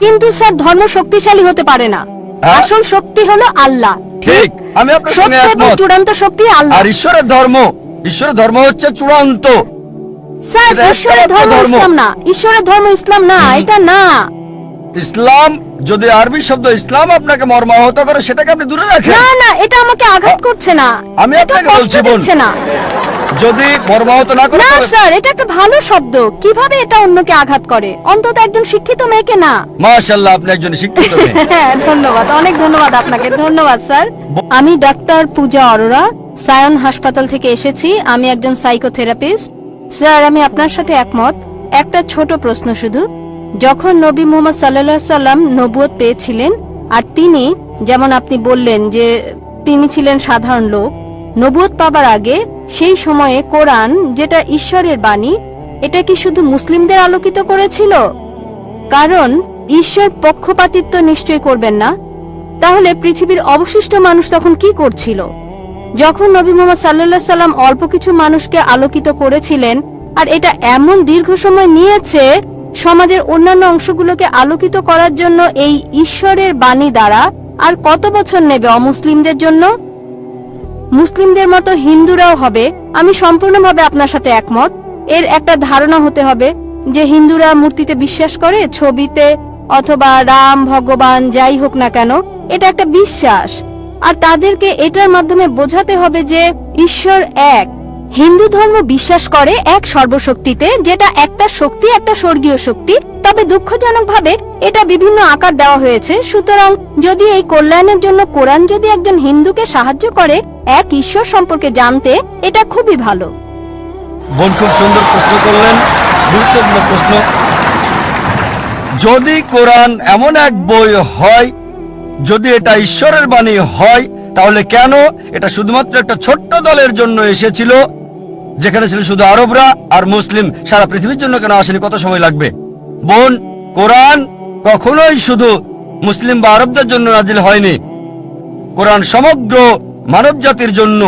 কিন্তু স্যার ধর্ম শক্তিশালী হতে পারে না। হ্যাঁ? আসল শক্তি হলো আল্লাহ। ঠিক আমি আপনার সঙ্গে একমত। চূড়ান্ত শক্তি আল্লাহ। আর ঈশ্বরের ধর্ম ঈশ্বরের ধর্ম হচ্ছে চূড়ান্ত। স্যার ঈশ্বরের ধর্ম। ইসলাম না। ঈশ্বরের ধর্ম ইসলাম না এটা না। ইসলাম যদি আরবি শব্দ ইসলাম আপনাকে মর্মাহত করে সেটাকে আপনি দূরে রাখেন। না না এটা আমাকে আঘাত করছে না। আমি আপনাকে বলছি, বোন। না। যদি মর্মাহত না করে না স্যার এটা একটা ভালো শব্দ। কীভাবে এটা অন্যকে আঘাত করে? অন্তত একজন শিক্ষিত মেয়েকে না। মাশাআল্লাহ আপনি একজন শিক্ষিত মেয়ে। হ্যাঁ ধন্যবাদ অনেক ধন্যবাদ আপনাকে ধন্যবাদ স্যার। আমি ডাক্তার পূজা অরোরা সায়ন হাসপাতাল থেকে এসেছি। আমি একজন সাইকোথেরাপিস্ট। স্যার আমি আপনার সাথে একমত। একটা ছোট প্রশ্ন শুধু। যখন নবী মোহাম্মদ সাল্লাহ সাল্লাম নবুয়ত পেয়েছিলেন আর তিনি যেমন আপনি বললেন যে তিনি ছিলেন সাধারণ লোক নবুয়ত পাবার আগে সেই সময়ে কোরআন, যেটা ঈশ্বরের বাণী, এটা কি শুধু মুসলিমদের আলোকিত করেছিল? কারণ ঈশ্বর পক্ষপাতিত্ব নিশ্চয় করবেন না। তাহলে পৃথিবীর অবশিষ্ট মানুষ তখন কি করছিল? যখন নবী মোহাম্মদ সাল্লাহ সাল্লাম অল্প কিছু মানুষকে আলোকিত করেছিলেন, আর এটা এমন দীর্ঘ সময় নিয়েছে, সমাজের অন্যান্য অংশগুলোকে আলোকিত করার জন্য এই ঈশ্বরের বাণী দ্বারা আর কত বছর নেবে অমুসলিমদের জন্য? মুসলিমদের মতো হিন্দুরাও হবে। আমি সম্পূর্ণভাবে আপনার সাথে একমত। এর একটা ধারণা হতে হবে যে হিন্দুরা মূর্তিতে বিশ্বাস করে, ছবিতে অথবা রাম, ভগবান, যাই হোক না কেন, এটা একটা বিশ্বাস। আর তাদেরকে এটার মাধ্যমে বোঝাতে হবে যে ঈশ্বর এক। হিন্দু ধর্ম বিশ্বাস করে এক সর্বশক্তিতে, যেটা একটা শক্তি, একটা স্বর্গীয় শক্তি। তবে দুঃখজনকভাবে এটা বিভিন্ন আকার দেওয়া হয়েছে। সুতরাং যদি এই কল্যাণের জন্য কোরআন যদি একজন হিন্দুকে সাহায্য করে, এক ঈশ্বর সম্পর্কে জানতে, এটা খুবই ভালো। বোন, খুব সুন্দর প্রশ্ন করলেন। গুরুত্বপূর্ণ প্রশ্ন। যদি কোরআন এমন এক বই হয়, যদি এটা ঈশ্বরের বাণী হয় তাহলে কেন? এটা শুধুমাত্র একটা ছোট্ট দলের জন্য এসেছিল, যেখানে ছিল শুধু আরবরা আর মুসলিম। সারা পৃথিবীর জন্য কেন আসেনি? কত সময় লাগবে? বোন, কোরআন কখনোই শুধু মুসলিম বা আরবদের জন্য নাজিল হয়নি। কোরআন সমগ্র মানব জাতির জন্য।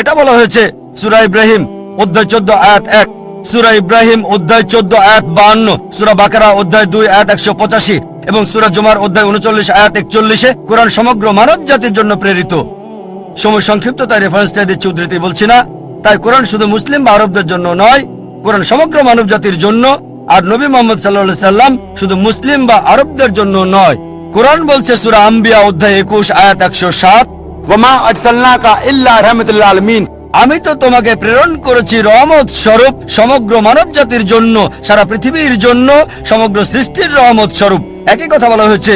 এটা বলা হয়েছে সুরা ইব্রাহিম, অধ্যায় চোদ্দ, আয়াত এক। সুরা ইব্রাহিম, অধ্যায় চোদ্দ, আয়াত বাহান্ন। সুরা বাকারা, অধ্যায় দুই, আয়াত একশো পঁচাশি। এবং সুরা জুমার অধ্যায় উনচল্লিশ, আয়াত একচল্লিশে কোরআন সমগ্র মানব জাতির জন্য প্রেরিত। সময় সংক্ষিপ্ত তাই রেফারেন্সটা দিচ্ছে, উদ্ধৃতি বলছি না। তাই কোরআন শুধু মুসলিম বা আরবদের জন্য নয়, কোরআন সমগ্র মানব জাতির জন্য আর নবী মোহাম্মদ সাল্লা সাল্লাম শুধু মুসলিম বা আরবদের জন্য নয়। কোরআন বলছে সুরা আম্বিয়া অধ্যায় একুশ, আয়াত একশো সাত। আমি তো তোমাকে প্রেরণ করেছি রহমত স্বরূপ, সমগ্র মানব জাতির জন্য, সারা পৃথিবীর জন্য, সমগ্র সৃষ্টির রহমত স্বরূপ। একই কথা বলা হয়েছে,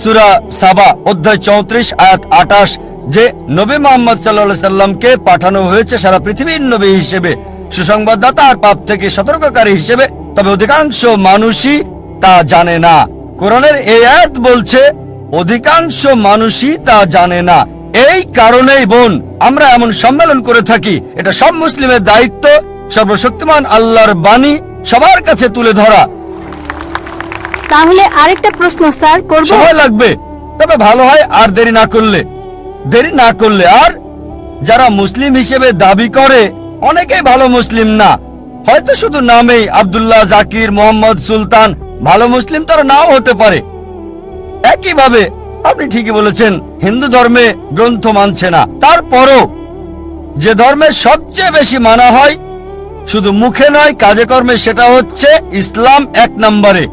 সুরা সাবা, অধ্যায় চৌত্রিশ, আয়াত আটাশ যে নবী মোহাম্মদ সাল্লা সাল্লামকে পাঠানো হয়েছে সারা পৃথিবীর নবী হিসেবে, সুসংবাদদাতা আর পাপ থেকে সতর্ককারী হিসেবে। তবে অধিকাংশ মানুষই তা জানে না। কোরআনের এই আয়াত বলছে, অধিকাংশ মানুষই তা জানে না। এই কারণেই বোন আমরা এমন সম্মেলন করে থাকি। এটা সব মুসলিমের দায়িত্ব সর্বশক্তিমান আল্লাহর বাণী সবার কাছে তুলে ধরা। তাহলে আরেকটা প্রশ্ন স্যার করব? সময় লাগবে তবে ভালো হয় আর দেরি না করলে। দেরি না করলে আর যারা মুসলিম হিসেবে দাবি করে অনেকেই ভালো মুসলিম না। হয়তো শুধু নামেই আব্দুল্লাহ জাকির মোহাম্মদ সুলতান ভালো মুসলিম তারা নাও হতে পারে। একইভাবে আপনি ঠিকই বলেছেন, হিন্দু ধর্মে গ্রন্থ মানছে না। তারপরও যে ধর্মে সবচেয়ে বেশি মানা হয়, শুধু মুখে নয়, কাজে কর্মে, সেটা হচ্ছে ইসলাম এক নম্বরে।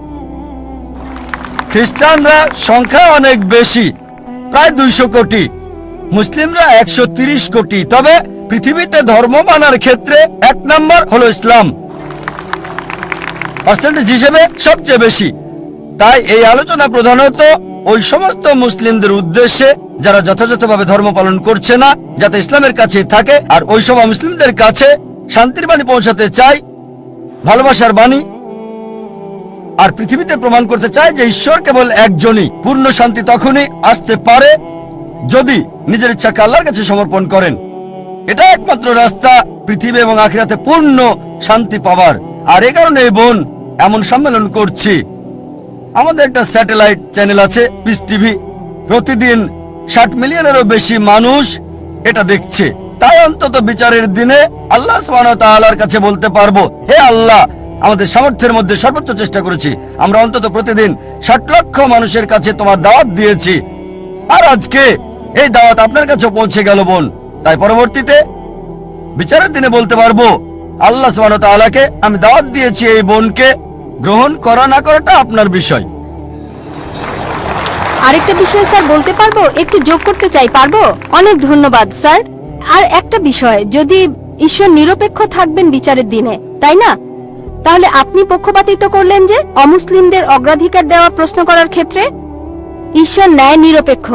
খ্রিস্টানরা সংখ্যা অনেক বেশি, প্রায় দুইশো কোটি। মুসলিমরা একশো তিরিশ কোটি। তবে পৃথিবীতে ধর্ম মানার ক্ষেত্রে এক নম্বর হলো ইসলাম। পার্সেন্টেজ হিসেবে সবচেয়ে বেশি। তাই এই আলোচনা প্রধানত ওই সমস্ত মুসলিমদের উদ্দেশ্যে যারা যথাযথভাবে ধর্ম পালন করছে না, যাতে ইসলামের কাছে থাকে, আর ওই সব মুসলিমদের কাছে শান্তির বাণী পৌঁছাতে চাই, ভালোবাসার বাণী, আর পৃথিবীতে প্রমাণ করতে চায় যে ঈশ্বর কেবল একজনই। পূর্ণ শান্তি তখনই আসতে পারে যদি নিজের ইচ্ছাকে আল্লাহর কাছে সমর্পণ করেন। এটা একমাত্র রাস্তা পৃথিবী এবং আখিরাতে পূর্ণ শান্তি পাওয়ার। আর এ কারণে বোন, এমন সম্মেলন করছি। আমাদের একটা স্যাটেলাইট চ্যানেল আছে পিস টিভি প্রতিদিন ষাট মিলিয়নেরও বেশি মানুষ এটা দেখছে। তাই অন্তত বিচারের দিনে আল্লাহ তাআলার কাছে বলতে পারব, হে আল্লাহ, আমাদের সামর্থ্যের মধ্যে সর্বোচ্চ চেষ্টা করেছি। আমরা অন্তত প্রতিদিন ষাট লক্ষ মানুষের কাছে তোমার দাওয়াত দিয়েছি। আর আজকে এই দাওয়াত আপনার কাছে পৌঁছে গেল বোন। তাই পরবর্তীতে বিচারের দিনে বলতে পারব, আল্লাহ সুবহানাহু ওয়া আমি দাওয়াত দিয়েছি এই বোনকে। গ্রহণ করা না করাটা আপনার বিষয়। আরেকটা বিষয়, স্যার, বলতে পারব? একটু যোগ করতে চাই, পারব? অনেক ধন্যবাদ, স্যার। আর একটা বিষয়, যদি ঈশ্বর নিরপেক্ষ থাকবেন বিচারের দিনে, তাই না? তাহলে আপনি পক্ষপাতিত্ব করলেন যে অমুসলিমদের অগ্রাধিকার দেওয়া প্রশ্ন করার ক্ষেত্রে? ঈশ্বর ন্যায় নিরপেক্ষ।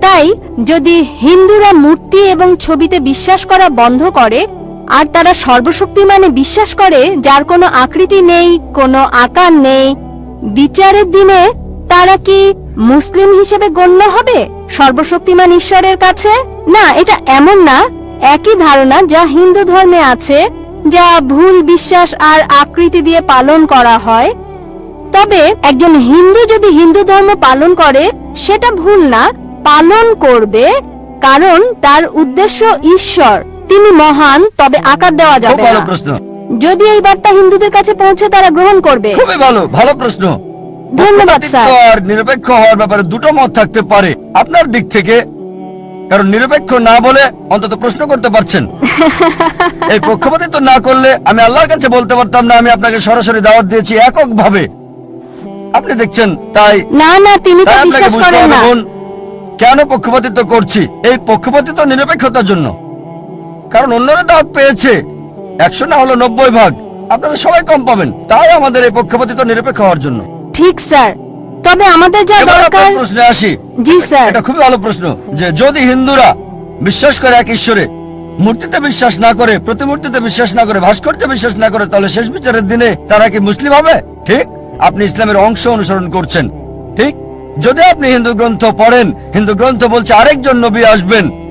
তাই যদি হিন্দুরা মূর্তি এবং ছবিতে বিশ্বাস করা বন্ধ করে আর তারা সর্বশক্তিমানে বিশ্বাস করে, যার কোনো আকৃতি নেই, কোনো আকার নেই। বিচারের দিনে তারা কি মুসলিম হিসেবে গণ্য হবে? সর্বশক্তিমান ঈশ্বরের কাছে? না, এটা এমন না। একই ধারণা যা হিন্দু ধর্মে আছে, যা ভুল বিশ্বাস আর আকৃতি দিয়ে পালন করা হয়। তবে একজন হিন্দু যদি হিন্দু ধর্ম পালন করে, সেটা ভুল না, পালন করবে, কারণ তার উদ্দেশ্য ঈশ্বর। তিনি মহান তবে আকার দেওয়া যাবে ভালো না। প্রশ্ন। যদি এই বার্তা হিন্দুদের কাছে পৌঁছে তারা গ্রহণ করবে। খুবই ভালো ভালো প্রশ্ন। ধন্যবাদ স্যার। আর নিরপেক্ষ হওয়ার ব্যাপারে দুটো মত থাকতে পারে আপনার দিক থেকে। কারণ নিরপেক্ষ না বলে অন্তত প্রশ্ন করতে পারছেন। এই পক্ষপাতিত্ব না করলে আমি আল্লাহর কাছে বলতে পারতাম না আমি আপনাকে সরাসরি দাওয়াত দিয়েছি একক ভাবে আপনি দেখছেন তাই না না তিনি তো বিশ্বাস করেন না। কেন পক্ষপাতিত্ব করছি? এই পক্ষপাতিত্ব নিরপেক্ষতার জন্য। কারণ অন্যরা দাওয়াত পেয়েছে। একশো না হলো নব্বই ভাগ। আপনারা সবাই কম পাবেন। তাই আমাদের এই পক্ষপাতিত্ব নিরপেক্ষ হওয়ার জন্য। ঠিক স্যার। তবে আমাদের যা দরকার প্রশ্নে আসি। জি স্যার। এটা খুবই ভালো প্রশ্ন যে যদি হিন্দুরা বিশ্বাস করে এক ঈশ্বরে মূর্তিতে বিশ্বাস না করে প্রতিমূর্তিতে বিশ্বাস না করে ভাস্কর্যে বিশ্বাস না করে তাহলে শেষ বিচারের দিনে তারা কি মুসলিম হবে? ঠিক? আপনি ইসলামের অংশ অনুসরণ করছেন। ঠিক? যদি আপনি হিন্দু গ্রন্থ পড়েন হিন্দু গ্রন্থ বলছে আরেকজন নবী আসবেন।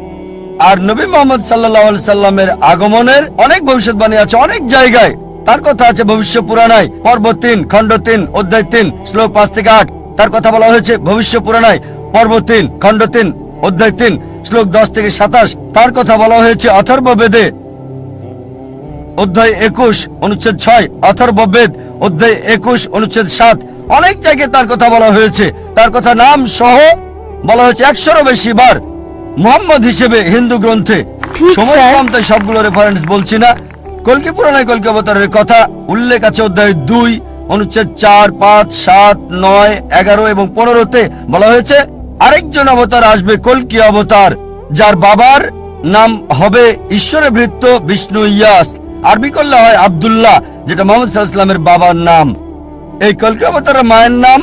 আর নবী মোহাম্মদ সাল্লাহ সাল্লামের আগমনের অনেক ভবিষ্যৎবাণী আছে, অনেক জায়গায়। তার কথা আছে ভবিষ্য পুরাণায়, পর্ব তিন, খণ্ড তিন, অধ্যায় তিন, শ্লোক পাঁচ থেকে আট। তার কথা বলা হয়েছে ভবিষ্য পুরাণায়, পর্ব তিন, খণ্ড তিন, অধ্যায় তিন, শ্লোক দশ থেকে সাতাশ। তার কথা বলা হয়েছে অথর্ব বেদে অধ্যায় একুশ, অনুচ্ছেদ ছয় অথর্ব বেদ অধ্যায় একুশ, অনুচ্ছেদ সাত। অনেক জায়গায় তার কথা বলা হয়েছে। তার কথা নাম সহ বলা হয়েছে একশোরও বেশি বার। মোহাম্মদ হিসেবে হিন্দু গ্রন্থে ঠিক, সময় কম তাই সবগুলো রেফারেন্স বলছি না। কলকি পুরাণায় কলকি অবতারের কথা উল্লেখ আছে অধ্যায় দুই অনুচ্ছেদ চার পাঁচ সাত নয় এগারো এবং পনেরোতে বলা হয়েছে আরেকজন অবতার আসবে কলকি অবতার যার বাবার নাম হবে ঈশ্বরে বৃত্ত বিষ্ণু ইয়াস আরবি করলে হয় আব্দুল্লাহ যেটা মোহাম্মদ সাল্লামের বাবার নাম। এই কলকি অবতারের মায়ের নাম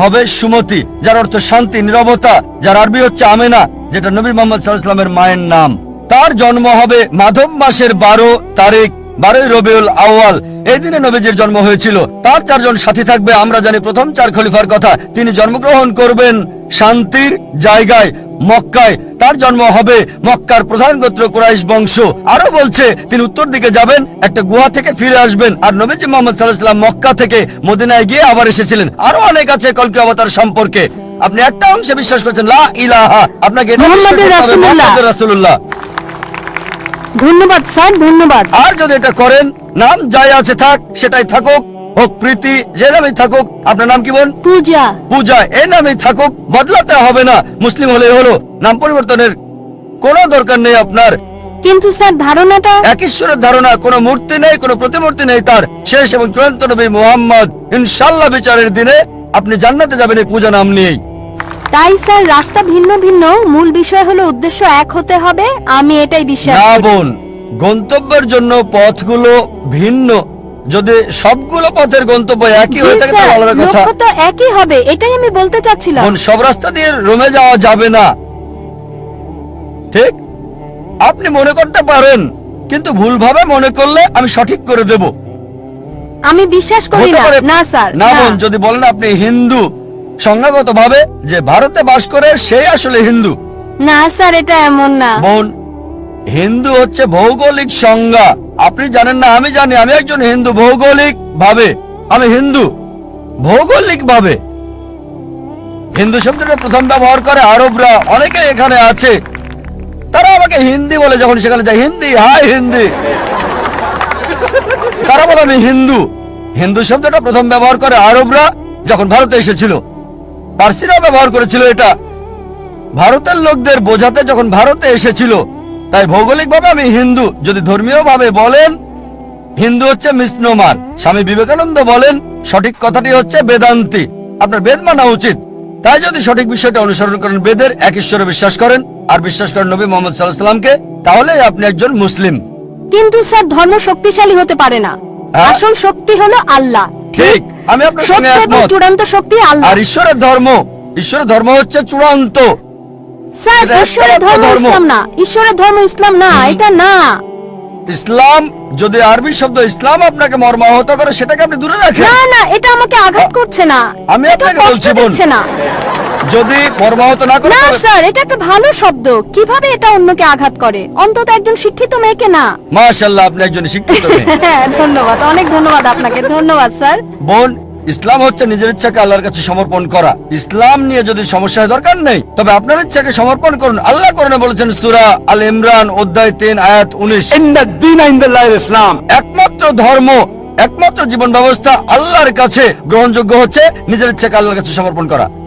হবে সুমতি, যার অর্থ শান্তি, নিরবতা। যার আরবি হচ্ছে আমেনা, যেটা নবী মোহাম্মদ সাল্লামের মায়ের নাম। তার জন্ম হবে মাধব মাসের বারো তারিখ, বারোই রবিউল আওয়াল এই দিনে নবীজির জন্ম হয়েছিল। তার চারজন সাথী থাকবে, আমরা জানি প্রথম চার খলিফার কথা। তিনি জন্মগ্রহণ করবেন শান্তির জায়গায়। মক্কায়। তার জন্ম হবে মক্কার প্রধান গোত্র কুরাইশ বংশ। আরও বলছে তিনি উত্তর দিকে যাবেন একটা গুহা থেকে ফিরে আসবেন। আর নবীজি মোহাম্মদ সাল্লাহাম মক্কা থেকে মদিনায় গিয়ে আবার এসেছিলেন। আরও অনেক আছে কলকি অবতার সম্পর্কে। আপনি একটা অংশে বিশ্বাস করছেন লা ইলাহা। আপনাকে রাসূলুল্লাহ। ধন্যবাদ স্যার ধন্যবাদ। আর যদি এটা করেন নাম যাই আছে থাক সেটাই থাকুক। হোক প্রীতি যে নামই থাকুক আপনার নাম কি বোন? পূজা। পূজা এই নামই থাকুক বদলাতে হবে না। মুসলিম হলে হলো। নাম পরিবর্তনের কোনো দরকার নেই আপনার। কিন্তু স্যার ধারণাটা? এক ঈশ্বরের ধারণা কোনো মূর্তি নেই কোনো প্রতিমূর্তি নেই তার। শেষ এবং চূড়ান্ত নবী মোহাম্মদ ইনশাল্লাহ বিচারের দিনে আপনি জান্নাতে যাবেন এই পূজা নাম নিয়েই। তাই স্যার রাস্তা ভিন্ন ভিন্ন। মূল বিষয় হলো উদ্দেশ্য এক হতে হবে। আমি এটাই বিশ্বাস না। বোন গন্তব্যের জন্য পথগুলো ভিন্ন। যদি সবগুলো পথের গন্তব্য একই হয়ে থাকে তাহলে আলাদা কথা। লক্ষ্য তো একই হবে এটাই আমি বলতে চাচ্ছিলাম। বোন সব রাস্তা দিয়ে রোমে যাওয়া যাবে না। ঠিক? আপনি মনে করতে পারেন কিন্তু ভুলভাবে মনে করলে আমি সঠিক করে দেব। আমি বিশ্বাস করি হতে না। পারে- না স্যার না না। বোন যদি বলেন আপনি হিন্দু সংজ্ঞাগত ভাবে যে ভারতে বাস করে সেই আসলে হিন্দু। না স্যার এটা এমন না। বোন হিন্দু হচ্ছে ভৌগোলিক সংজ্ঞা। আপনি জানেন না, আমি জানি, আমি একজন হিন্দু, ভৌগোলিক ভাবে, আমি হিন্দু, ভৌগোলিক ভাবে। হিন্দু শব্দটা প্রথম ব্যবহার করে আরবরা, অনেকে এখানে আছে। তারা আমাকে হিন্দি বলে যখন সেখানে যায়, হিন্দি, হাই হিন্দি। তারা বলে, আমি হিন্দু। হিন্দু শব্দটা প্রথম ব্যবহার করে আরবরা যখন ভারতে এসেছিল। পার্সিরা ব্যবহার করেছিল এটা। ভারতের লোকদের বোঝাতে যখন ভারতে এসেছিল তাই ভৌগোলিকভাবে আমি হিন্দু। যদি ধর্মীয় ভাবে বলেন হিন্দু হচ্ছে মিসনোমার স্বামী বিবেকানন্দ বলেন সঠিক কথাটি হচ্ছে বেদান্তি। আপনার বেদ মানা উচিত। তাই যদি সঠিক বিষয়টা অনুসরণ করেন বেদের এক ঈশ্বরে বিশ্বাস করেন আর বিশ্বাস করেন নবী মোহাম্মদ সাল্লাহ সাল্লামকে তাহলে আপনি একজন মুসলিম। কিন্তু স্যার ধর্ম শক্তিশালী হতে পারে না। হ্যাঁ? আসল শক্তি হলো আল্লাহ। ঠিক। আমি আপনার সঙ্গে একমত। চূড়ান্ত শক্তি আল্লাহ। আর ঈশ্বরের ধর্ম ঈশ্বরের ধর্ম হচ্ছে চূড়ান্ত। স্যার ঈশ্বরের ধর্ম। ইসলাম না। ঈশ্বরের ধর্ম ইসলাম না এটা না। ইসলাম যদি আরবি শব্দ ইসলাম আপনাকে মর্মাহত করে সেটাকে আপনি দূরে রাখেন। না না এটা আমাকে আঘাত করছে না। আমি আপনাকে বলছি, বোন। না। যদি মর্মাহত না করে না স্যার এটা একটা ভালো শব্দ। কীভাবে এটা অন্যকে আঘাত করে? অন্তত একজন শিক্ষিত মেয়েকে না। মাশাল্লাহ আপনি একজন শিক্ষিত মেয়ে। ধন্যবাদ অনেক ধন্যবাদ আপনাকে। ধন্যবাদ স্যার। বোন ইসলাম হচ্ছে নিজের ইচ্ছাকে আল্লাহর কাছে সমর্পণ করা। ইসলাম নিয়ে যদি সমস্যা দরকার নেই তবে আপনার ইচ্ছাকে সমর্পণ করুন। আল্লাহ করেন বলেছেন সুরা আল ইমরান অধ্যায় তিন আয়াত উনিশ। ইসলাম। একমাত্র ধর্ম একমাত্র জীবন ব্যবস্থা আল্লাহর কাছে গ্রহণযোগ্য হচ্ছে নিজের ইচ্ছাকে আল্লাহর কাছে সমর্পণ করা।